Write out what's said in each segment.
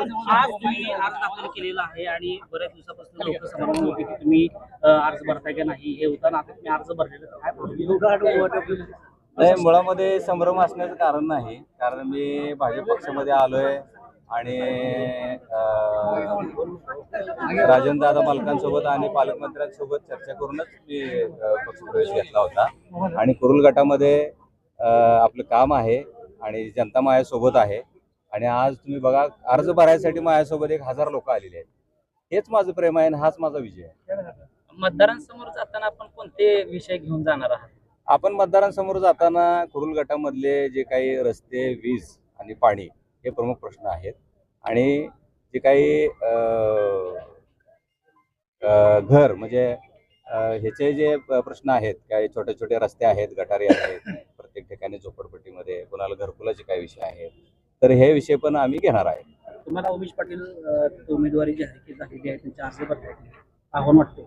आज तुम्ही अर्ज दाखल केलेला आहे आणि बऱ्याच दिवसापासून लोक होते की तुम्ही अर्ज भरताय का नाही हे होताना आता तुम्ही अर्ज भरलेला. काय? नाही मुळामध्ये संभ्रम असण्याचं कारण नाही. कारण मी भाजप पक्षामध्ये आलोय आणि राजन दादा मालकांसोबत आणि पालकमंत्र्यांसोबत चर्चा करूनच मी पक्षप्रवेश घेतला होता. आणि कुरुल गटामध्ये आपलं काम आहे आणि जनता माझ्यासोबत आहे. आणि आज तुम्ही बघा अर्ज भरायसाठी माझ्यासोबत एक हजार लोक आलेले आहेत. हेच माझं प्रेम आहे आणि हाच माझा विजय आहे. मतदारांसमोर जाताना आपण कोणते विषय घेऊन जाणार आहात? आपण मतदारांसमोर जाताना कुरुल गटामधले जे काही रस्ते वीज आणि पाणी हे प्रमुख प्रश्न आहेत. आणि जे काही घर म्हणजे ह्याचे जे प्रश्न आहेत काही छोटे छोटे रस्ते आहेत गटारी आहेत प्रत्येक ठिकाणी झोपडपट्टीमध्ये कोणाला घरकुलाचे काही विषय आहेत तर हे विषय पण आम्ही घेणार आहे. तुम्हाला उमेश पाटील उमेदवारी झालेली आहे अर्ज आव्हान वाटते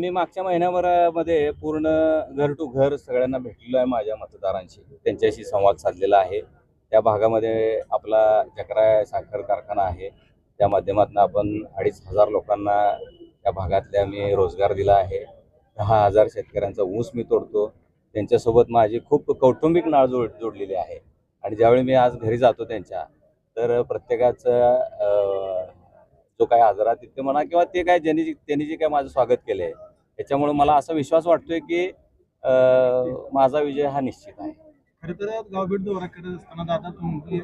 मी मागच्या महिन्याभरामध्ये पूर्ण घर टू घर सगळ्यांना भेटलेलो आहे माझ्या मतदारांशी. त्यांच्याशी संवाद साधलेला आहे. त्या भागामध्ये आपला जकरा साखर कारखाना आहे. त्या माध्यमातून आपण अडीच हजार लोकांना त्या भागातल्या मी रोजगार दिला आहे. दहा हजार शेतकऱ्यांचा ऊस मी तोडतो. त्यांच्यासोबत माझी खूप कौटुंबिक नाळ जोड जोडलेली आहे. आणि ज्यावेळी मी आज घरी जातो त्यांच्या तर प्रत्येकाचं जो काय आजारात तिथे म्हणा किंवा ते काय ज्यांनी त्यांनी जे काय माझं स्वागत केलंय त्याच्यामुळे मला असा विश्वास वाटतोय की माझा विजय हा निश्चित आहे. खरं तर गावभेट दौरा करत असताना दादा तुम्ही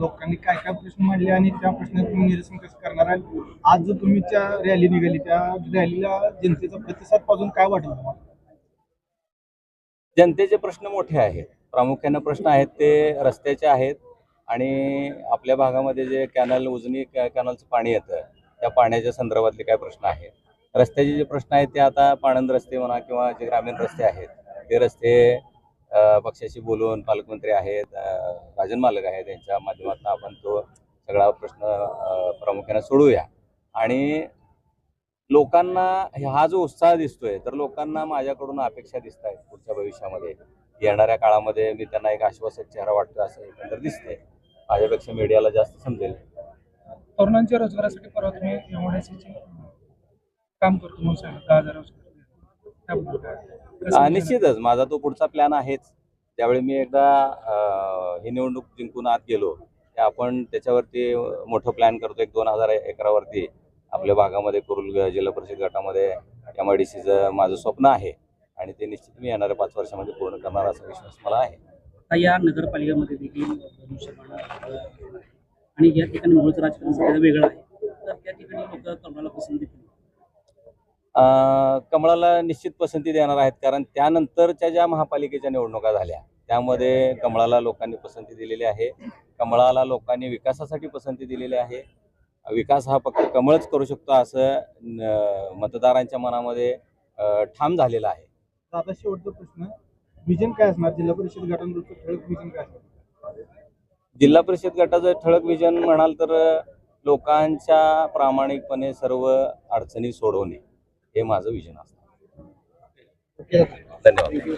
लोकांनी काय काय प्रश्न मांडले आणि त्या प्रश्नात तुम्ही निरसन कसं करणार आहे? आज जो तुम्ही त्या रॅली निघाली त्या रॅलीला जनतेचा प्रतिसादपासून काय वाटलं तुम्हाला? जनतेचे प्रश्न मोठे आहेत. प्रामुख्यानं प्रश्न आहेत ते रस्त्याचे आहेत आणि आपल्या भागामध्ये जे कॅनल उजनी कॅ- कॅनलचं पाणी येतं त्या पाण्याच्या संदर्भातले काय प्रश्न आहेत? रस्त्याचे जे प्रश्न आहेत ते आता पाणंद रस्ते म्हणा किंवा जे ग्रामीण रस्ते आहेत ते रस्ते पक्षाशी बोलून पालकमंत्री आहेत राजन मालक आहेत यांच्या माध्यमातून आपण तो सगळा प्रश्न प्रामुख्यानं प्रामुख्याने सोडूया. आणि लोकांना हा जो उत्साह दिसतोय तर लोकांना माझ्याकडून अपेक्षा दिसत आहेत पुढच्या भविष्यामध्ये. येणाऱ्या काळामध्ये मी त्यांना एक आश्वासक चेहरा वाटतो असं एकंदर दिसतंय. माझ्यापेक्षा मीडियाला जास्त समजेल. तरुणांच्या रोजगारासाठी परवा तुम्ही काम करतो म्हणून सांगितलं दहा हजार रोजगार. त्याबद्दल काय? अं, निश्चितच. माझा तो पुढचा प्लॅन आहेच. त्यावेळी मी एकदा ही निवडणूक जिंकून आत गेलो. ते आपण त्याच्यावरती मोठं प्लॅन करतो. एक दोन हजार एकरावरती आपल्या भागामध्ये कुरुल जिल्हा परिषद गटामध्ये एम आय डी सीचं माझं स्वप्न आहे. आणि ते निश्चित मी येणाऱ्या पाच वर्षामध्ये पूर्ण करणार असा विश्वास मला आहे. आता या नगरपालिकेमध्ये देखील आणि या ठिकाणी मूळचं राजकारण वेगळं आहे. तर त्या ठिकाणी लोक कमळाला पसंती कमळाला निश्चित पसंती देणार आहेत कारण त्यानंतरच्या ज्या महापालिकेच्या निवडणुका झाल्या त्यामध्ये कमळाला लोकांनी पसंती दिलेली आहे. कमळाला लोकांनी विकासासाठी पसंती दिलेली आहे. विकास हा फक्त कमळच करू शकतो असं मतदारांच्या मनामध्ये ठाम झालेलं आहे. दादा शेवटचा प्रश्न. विजन काय असणार? जिल्हा परिषद गटांवरचं ठळक विजन काय असणार? जिल्हा परिषद गटाचं ठळक विजन म्हणाल तर लोकांच्या प्रामाणिकपणे सर्व अडचणी सोडवणे हे माझं विजन असतं धन्यवाद.